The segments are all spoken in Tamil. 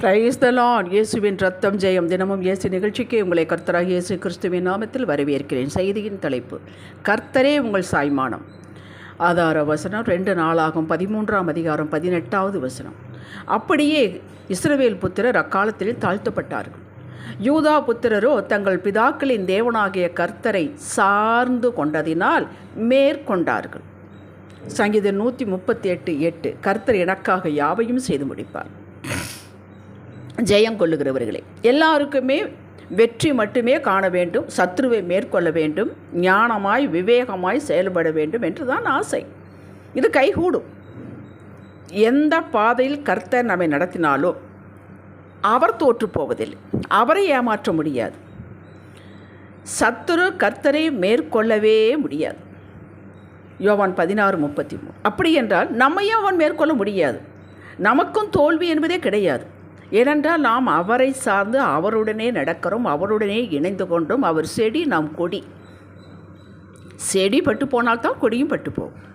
பிரைஸ் த லார்ட் இயேசுவின் ரத்தம் ஜெயம் தினமும் இயேசு நிகழ்ச்சிக்கு உங்களை கர்த்தராக இயேசு கிறிஸ்துவின் நாமத்தில் வரவேற்கிறேன். செய்தியின் தலைப்பு கர்த்தரே உங்கள் சாய்மானம். ஆதார வசனம் ரெண்டு நாளாகும் பதிமூன்றாம் அதிகாரம் பதினெட்டாவது வசனம். அப்படியே இஸ்ரவேல் புத்திரர் அக்காலத்தில் தாழ்த்தப்பட்டார்கள் யூதா புத்திரரோ தங்கள் பிதாக்களின் தேவனாகிய கர்த்தரை சார்ந்து கொண்டதினால் மேற்கொண்டார்கள். சங்கீதம் நூற்றி முப்பத்தி எட்டு எட்டு. கர்த்தர் எனக்காக யாவையும் செய்து முடிப்பார். ஜெயம் கொள்ளுகிறவர்களே எல்லாருக்குமே வெற்றி மட்டுமே காண வேண்டும் சத்ருவை மேற்கொள்ள வேண்டும் ஞானமாய் விவேகமாய் செயல்பட வேண்டும் என்று தான் ஆசை. இது கைகூடும். எந்த பாதையில் கர்த்தர் நம்மை நடத்தினாலோ அவர் தோற்று போவதில்லை. அவரை ஏமாற்ற முடியாது. சத்துரு கர்த்தரை மேற்கொள்ளவே முடியாது. யோவான் பதினாறு முப்பத்தி மூணு. அப்படி என்றால் நம்மையும் அவன் மேற்கொள்ள முடியாது. நமக்கும் தோல்வி என்பதே கிடையாது. ஏனென்றால் நாம் அவரை சார்ந்து அவருடனே நடக்கிறோம் அவருடனே இணைந்து கொண்டோம். அவர் செடி நாம் கொடி. செடி பட்டு போனால்தான் கொடியும் பட்டு போகும்.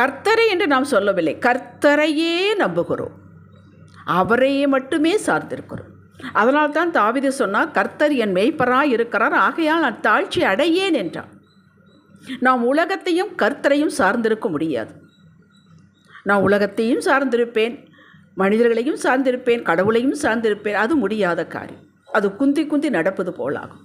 கர்த்தரை என்று நாம் சொல்லவில்லை. கர்த்தரையே நம்புகிறோம். அவரையே மட்டுமே சார்ந்திருக்கிறோம். அதனால் தான் தாவிது சொன்னால் கர்த்தர் என் மெய்ப்பராக இருக்கிறார் ஆகையால் நான் தாழ்ச்சி அடையேன் என்றான் நாம் உலகத்தையும் கர்த்தரையும் சார்ந்திருக்க முடியாது. நான் உலகத்தையும் சார்ந்திருப்பேன். மனிதர்களையும் சார்ந்திருப்பேன் கடவுளையும் சார்ந்திருப்பேன். அது முடியாத காரியம். அது குந்தி குந்தி நடப்பது போலாகும்.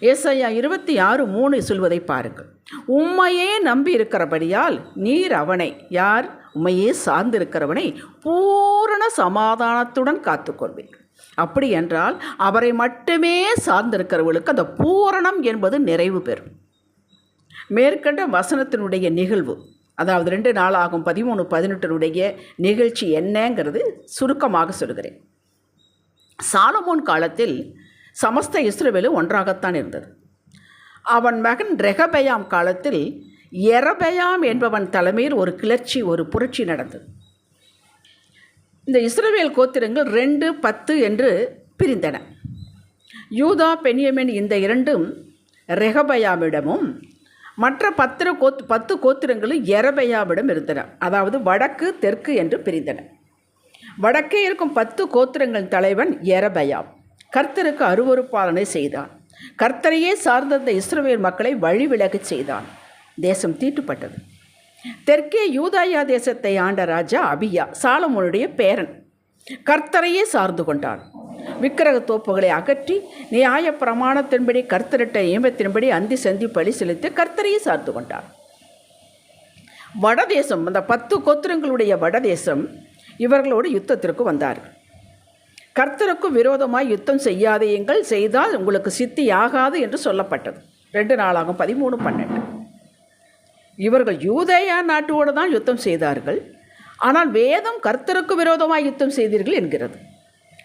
ஏசையா இருபத்தி ஆறு மூணு சொல்வதை பாருங்கள். உம்மையே நம்பி இருக்கிறபடியால் நீர் அவனை யார்? உம்மையே சார்ந்திருக்கிறவனை பூரண சமாதானத்துடன் காத்துக்கொள்வீர் அப்படி என்றால் அவரை மட்டுமே சார்ந்திருக்கிறவர்களுக்கு அந்த பூரணம் என்பது நிறைவு பெறும். மேற்கண்ட வசனத்தினுடைய நிகழ்வு அதாவது ரெண்டு நாளாகும் பதிமூணு பதினெட்டினுடைய நிகழ்ச்சி என்னங்கிறது சுருக்கமாக சொல்கிறேன் சாலமோன் காலத்தில் சமஸ்த இஸ்ரவேலு ஒன்றாகத்தான் இருந்தது. அவன் மகன் ரெகபயாம் காலத்தில் எரபயாம் என்பவன் தலைமையில் ஒரு கிளர்ச்சி ஒரு புரட்சி நடந்தது. இந்த இஸ்ரவேல் கோத்திரங்கள் ரெண்டு பத்து என்று பிரிந்தன. யூதா பெனியமின் இந்த இரண்டும் ரெகபயாமிடமும் மற்ற பத்திர கோத் பத்து கோத்திரங்களும் எரபையாவிடம் இருந்தன. அதாவது வடக்கு தெற்கு என்று பிரிந்தன. வடக்கே இருக்கும் பத்து கோத்திரங்களின் தலைவன் எரபயாம் கர்த்தருக்கு அருவறுப்பாலனை செய்தான். கர்த்தரையே சார்ந்திருந்த இஸ்ரோவேல் மக்களை வழிவிலகச் செய்தான். தேசம் தீட்டுப்பட்டது. தெற்கே யூதாயா தேசத்தை ஆண்ட ராஜா அபியா சாலமோனுடைய பேரன். கர்த்தரையே சார்ந்து கொண்டான். விக்கிரக தோப்புகளை அகற்றி நியாய பிரமாணத்தின்படி கர்த்தரிட்ட நியமத்தின்படி அந்தி சந்தி பலி செலுத்தி கர்த்தரையே சார்ந்து கொண்டார். வடதேசம் அந்த பத்து கோத்திரங்களுடைய வடதேசம் இவர்களோடு யுத்தத்திற்கு வந்தார்கள். கர்த்தருக்கும் விரோதமாய் யுத்தம் செய்யாதேயுங்கள் செய்தால் உங்களுக்கு சித்தி ஆகாது என்று சொல்லப்பட்டது. ரெண்டு நாளாகும் பதிமூணு பன்னெண்டு. இவர்கள் யூதேயா நாட்டோடு தான் யுத்தம் செய்தார்கள். ஆனால் வேதம் கர்த்தருக்கு விரோதமாக யுத்தம் செய்தீர்கள் என்கிறது.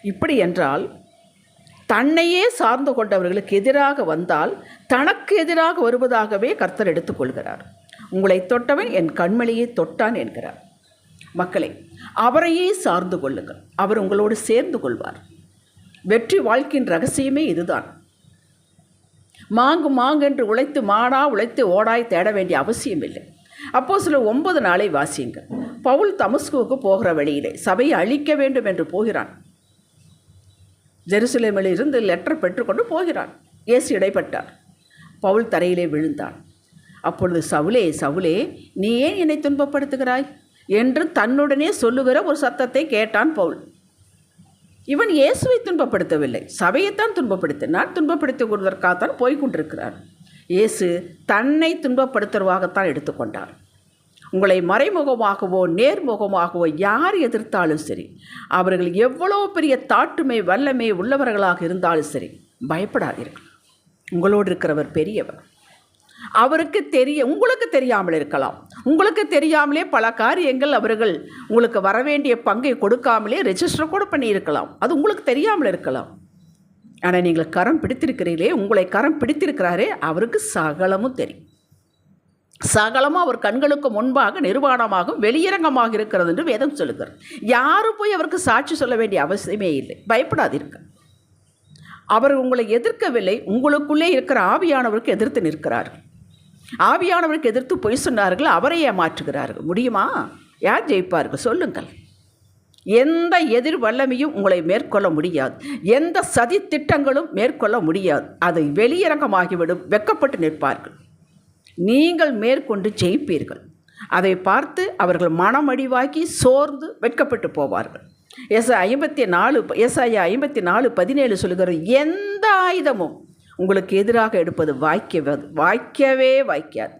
இப்படி என்றால் தன்னையே சார்ந்து கொண்டவர்களுக்கு எதிராக வந்தால் தனக்கு எதிராக வருவதாகவே கர்த்தர் எடுத்துக்கொள்கிறார் உங்களை தொட்டவன் என் கண்மணியை தொட்டான் என்கிறார். மக்களை அவரையே சார்ந்து கொள்ளுங்கள். அவர் உங்களோடு சேர்ந்து கொள்வார். வெற்றி வாழ்க்கையின் ரகசியமே இதுதான். மாங்கு மாங்கென்று உழைத்து மாடா உழைத்து ஓடாய் தேட வேண்டிய அவசியம் இல்லை அப்போ சில ஒன்பது நாளை வாசியுங்கள். பவுல் தமஸ்குவுக்கு போகிற வழியிலே சபையை அழிக்க வேண்டும் என்று போகிறான். ஜெருசலேமில் இருந்து லெட்டர் பெற்றுக்கொண்டு போகிறான். இயேசு இடைப்பட்டார். பவுல் தரையிலே விழுந்தான். அப்பொழுது சவுலே சவுலே நீ ஏன் என்னை துன்பப்படுத்துகிறாய்? என்று தன்னுடனே சொல்லுகிற ஒரு சத்தத்தை கேட்டான் பவுல். இவன் இயேசுவை துன்பப்படுத்தவில்லை. சபையைத்தான் துன்பப்படுத்தினார் துன்பப்படுத்திக் கொள்வதற்காகத்தான் போய் இயேசு தன்னை துன்பப்படுத்துவதாகத்தான் எடுத்துக்கொண்டார். உங்களை மறைமுகமாகவோ நேர்முகமாகவோ யார் எதிர்த்தாலும் சரி அவர்கள் எவ்வளோ பெரிய தாட்டுமை வல்லமை உள்ளவர்களாக இருந்தாலும் சரி பயப்படாதீர்கள். உங்களோடு இருக்கிறவர் பெரியவர். அவருக்கு தெரிய உங்களுக்கு தெரியாமல் இருக்கலாம். உங்களுக்கு தெரியாமலே பல காரியங்கள் அவர்கள் உங்களுக்கு வரவேண்டிய பங்கை கொடுக்காமலே ரெஜிஸ்டர் கூட பண்ணியிருக்கலாம். அது உங்களுக்கு தெரியாமல் இருக்கலாம். ஆனால் நீங்கள் கரம் பிடித்திருக்கிறீர்களே உங்களை கரம் பிடித்திருக்கிறாரே அவருக்கு சகலமும் தெரியும். சகலமும் அவர் கண்களுக்கு முன்பாக நிர்வாணமாகும் வெளியரங்கமாக இருக்கிறது என்று வேதம் சொல்லுகிறார் யாரும் போய் அவருக்கு சாட்சி சொல்ல வேண்டிய அவசியமே இல்லை. பயப்படாதீர்கள். அவர் உங்களை எதிர்க்கவில்லை. உங்களுக்குள்ளே இருக்கிற ஆவியானவருக்கு எதிர்த்து நிற்கிறார்கள் ஆவியானவருக்கு எதிர்த்து பொய் சொன்னார்கள் அவரை ஏமாற்றுகிறார்கள். முடியுமா? யார் ஜெயிப்பார்கள்? சொல்லுங்கள். எந்த எதிர் வல்லமையும் உங்களை மேற்கொள்ள முடியாது. எந்த சதி திட்டங்களும் மேற்கொள்ள முடியாது. அதை வெளியரங்கமாகிவிடும் வெக்கப்பட்டு நிற்பார்கள். நீங்கள் மேற்கொண்டு ஜெயிப்பீர்கள். அதை பார்த்து அவர்கள் மனமடிவாக்கி சோர்ந்து வெட்கப்பட்டு போவார்கள். எஸ் ஐம்பத்தி நாலு எஸ் ஐயா ஐம்பத்தி நாலு பதினேழு சொல்லுகிற எந்த ஆயுதமும் உங்களுக்கு எதிராக எடுப்பது வாய்க்க வாய்க்கவே வாய்க்காது.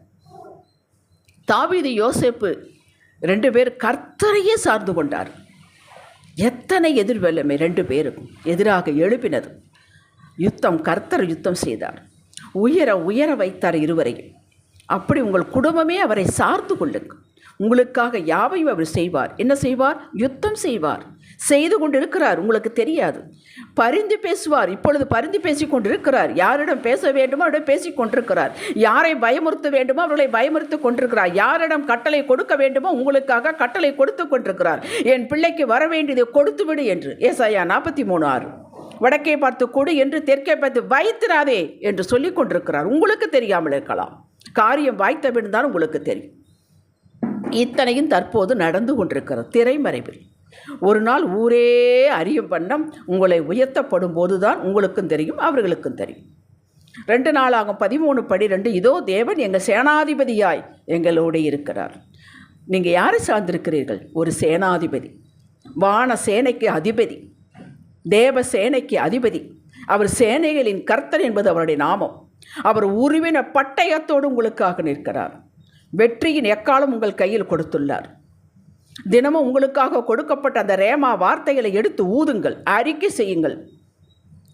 தாவீது யோசேப்பு ரெண்டு பேர் கர்த்தரையே சார்ந்து கொண்டார். எத்தனை எதிர்வல்லமை ரெண்டு பேருக்கும் எதிராக எழுப்பினது. யுத்தம் கர்த்தர் யுத்தம் செய்தார். உயர உயர வைத்தார் இருவரையும். அப்படி உங்கள் குடும்பமே அவரை சார்ந்து கொள்ளுங்கள் உங்களுக்காக யாவையும் அவர் செய்வார். என்ன செய்வார்? யுத்தம் செய்வார். செய்து கொண்டிருக்கிறார். உங்களுக்கு தெரியாது. பரிந்து பேசுவார். இப்பொழுது பரிந்து பேசி கொண்டிருக்கிறார். யாரிடம் பேச வேண்டுமோ அவரிடம் பேசி கொண்டிருக்கிறார். யாரை பயமுறுத்த வேண்டுமோ அவர்களை பயமுறுத்தி கொண்டிருக்கிறார். யாரிடம் கட்டளை கொடுக்க வேண்டுமோ உங்களுக்காக கட்டளை கொடுத்து கொண்டிருக்கிறார். என் பிள்ளைக்கு வர வேண்டியதை கொடுத்து விடு என்று. ஏசாயா நாற்பத்தி மூணு ஆறு. வடக்கே பார்த்து கொடு என்று தெற்கே பார்த்து வைத்திராதே என்று சொல்லிக் கொண்டிருக்கிறார். உங்களுக்கு தெரியாமல் இருக்கலாம். காரியம் வாய்த்தபின் தான் உங்களுக்கு தெரியும். இத்தனையும் தற்போது நடந்து கொண்டிருக்கிறது. திரைமறைவில். ஒரு நாள் ஊரே அறியும் வண்ணம் உங்களை உயர்த்தப்படும் போதுதான் உங்களுக்கும் தெரியும் அவர்களுக்கும் தெரியும். ரெண்டு நாளாகும். பதிமூணு படி ரெண்டு இதோ தேவன் எங்கள் சேனாதிபதியாய் எங்களோடு இருக்கிறார். நீங்கள் யாரை சார்ந்திருக்கிறீர்கள்? ஒரு சேனாதிபதி. வான சேனைக்கு அதிபதி. தேவ சேனைக்கு அதிபதி. அவர் சேனைகளின் கர்த்தர் என்பது அவருடைய நாமம். அவர் உருவின பட்டயத்தோடு உங்களுக்காக நிற்கிறார். வெற்றியின் எக்காலம் உங்கள் கையில் கொடுத்துள்ளார். தினமும் உங்களுக்காக கொடுக்கப்பட்ட அந்த ரேமா வார்த்தைகளை எடுத்து ஊதுங்கள் அறிக்கை செய்யுங்கள்.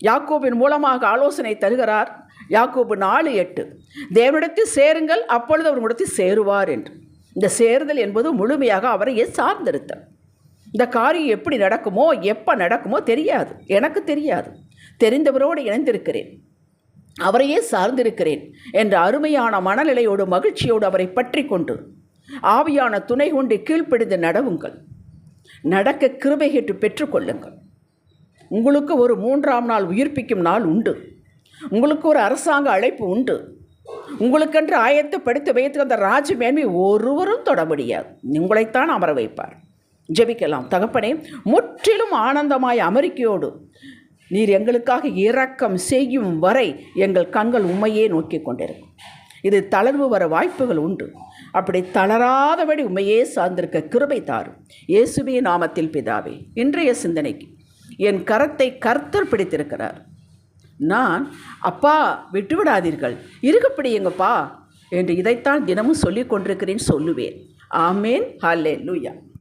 யாக்கோபின் மூலமாக ஆலோசனை தருகிறார். யாக்கோபு நாலு எட்டு. தேவனிடத்தில் சேருங்கள் அப்பொழுது அவர் உங்களிடத்தில் சேருவார் என்று. இந்த சேருதல் என்பது முழுமையாக அவரையே சார்ந்திருத்தல். இந்த காரியம் எப்படி நடக்குமோ எப்போ நடக்குமோ தெரியாது. எனக்கு தெரியாது. தெரிந்தவரோடு இணைந்திருக்கிறேன். அவரையே சார்ந்திருக்கிறேன் என்ற அருமையான மனநிலையோடு மகிழ்ச்சியோடு அவரை பற்றி கொண்டு ஆவியான துணை கொண்டு கீழ்ப்பிடிந்து நடவுங்கள். நடக்க கிருபை கேட்டு பெற்றுக்கொள்ளுங்கள் உங்களுக்கு ஒரு மூன்றாம் நாள் உயிர்ப்பிக்கும் நாள் உண்டு. உங்களுக்கு ஒரு அரசாங்க அழைப்பு உண்டு. உங்களுக்கென்று ஆயத்தப்படுத்தி வைத்து அந்த ராஜ மேன்மை ஒருவரும் தொட முடியாது. உங்களைத்தான் அமர வைப்பார். ஜெபிக்கலாம். தகப்பனே முற்றிலும் ஆனந்தமாய் அமெரிக்கையோடு நீர் எங்களுக்காக இரக்கம் செய்யும் வரை எங்கள் கண்கள் உண்மையே நோக்கி கொண்டிருக்கும். இது தளர்வு வர வாய்ப்புகள் உண்டு. அப்படி தளராதபடி உண்மையே சார்ந்திருக்க கிருபை தாரும். இயேசுவே நாமத்தில் பிதாவே இன்றைய சிந்தனைக்கு என் கரத்தை கர்த்தர் பிடித்திருக்கிறார். நான் அப்பா விட்டுவிடாதீர்கள். இருக்கப்படியுங்கப்பா என்று இதைத்தான் தினமும் சொல்லிக் கொண்டிருக்கிறேன் சொல்லுவேன். ஆமேன். ஹல்லே லூயா